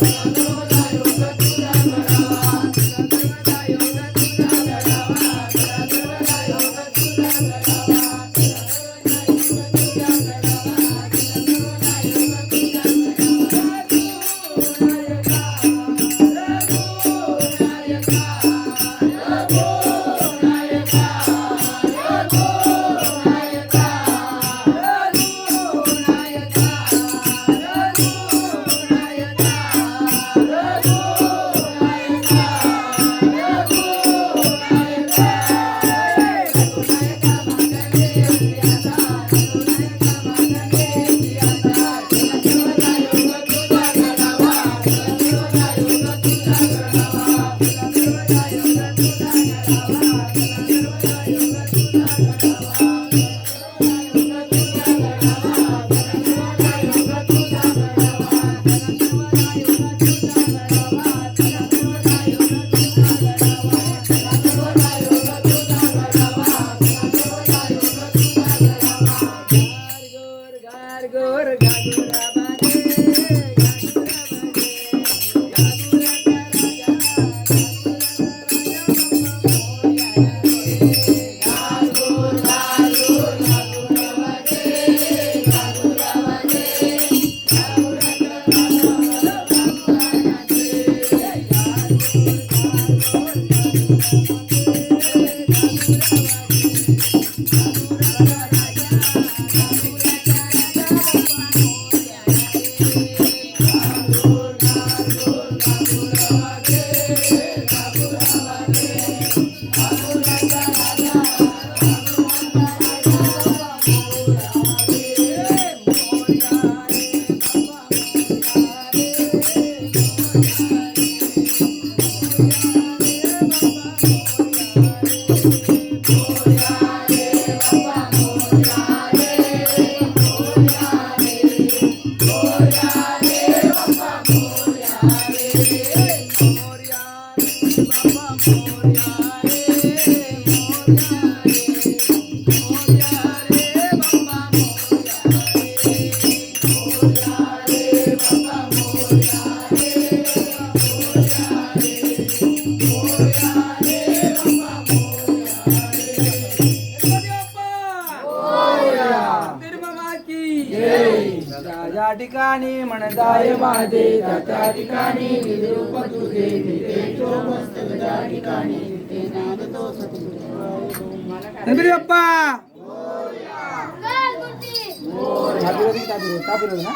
Thank you. I'm not a ज्या ठिकाणी म्हणताय माझे त्या त्या ठिकाणी विद्रूप तुझे तापिरोधी तापिरोधी ना?